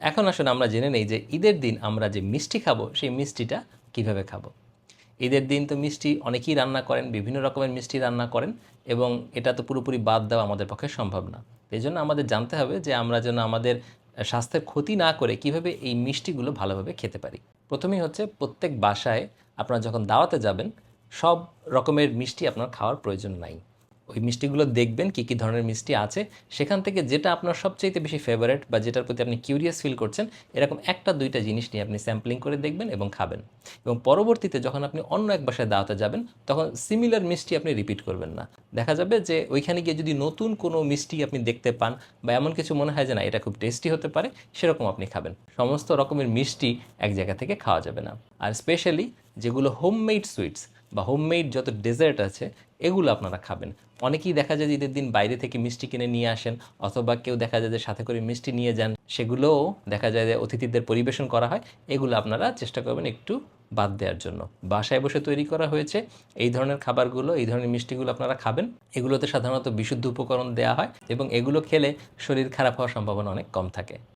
এখন আসলে আমরা জেনে নেই যে ঈদের দিন আমরা যে মিষ্টি খাব, সেই মিষ্টিটা কীভাবে খাব। ঈদের দিন তো মিষ্টি অনেকেই রান্না করেন, বিভিন্ন রকমের মিষ্টি রান্না করেন এবং এটা তো পুরোপুরি বাদ দেওয়া আমাদের পক্ষে সম্ভব না। এই জন্য আমাদের জানতে হবে যে আমরা যেন আমাদের স্বাস্থ্যের ক্ষতি না করে কীভাবে এই মিষ্টিগুলো ভালোভাবে খেতে পারি। প্রথমেই হচ্ছে প্রত্যেক বাসায় আপনারা যখন দাওয়াতে যাবেন, সব রকমের মিষ্টি আপনার খাওয়ার প্রয়োজন নাই। ওই মিষ্টিগুলো দেখবেন, কী কী ধরনের মিষ্টি আছে। সেখান থেকে যেটা আপনার সবচাইতে বেশি ফেভারেট বা যেটার প্রতি আপনি কিউরিয়াস ফিল করছেন, এরকম একটা, দুইটা জিনিস নিয়ে আপনি স্যাম্পলিং করে দেখবেন এবং খাবেন। এবং পরবর্তীতে যখন আপনি অন্য এক বাসায় দাওয়াতে যাবেন, তখন সিমিলার মিষ্টি আপনি রিপিট করবেন না। দেখা যাবে যে ওইখানে গিয়ে যদি নতুন কোনো মিষ্টি আপনি দেখতে পান বা এমন কিছু মনে হয় যে, না, এটা খুব টেস্টি হতে পারে, সেরকম আপনি খাবেন। সমস্ত রকমের মিষ্টি এক জায়গা থেকে খাওয়া যাবে না। আর স্পেশালি যেগুলো হোমমেড সুইটস বা হোমমেড যত ডেজার্ট আছে, এগুলো আপনারা খাবেন। অনেকেই দেখা যায় যে ঈদের দিন বাইরে থেকে মিষ্টি কিনে নিয়ে আসেন, অথবা কেউ দেখা যায় যে সাথে করে মিষ্টি নিয়ে যান। সেগুলোও দেখা যায় যে অতিথিদের পরিবেশন করা হয়। এগুলো আপনারা চেষ্টা করবেন একটু বাদ দেওয়ার জন্য। বাসায় বসে তৈরি করা হয়েছে। এই ধরনের খাবারগুলো, এই ধরনের মিষ্টিগুলো আপনারা খাবেন। এগুলোতে সাধারণত বিশুদ্ধ উপকরণ দেওয়া হয় এবং এগুলো খেলে শরীর খারাপ হওয়ার সম্ভাবনা অনেক কম থাকে।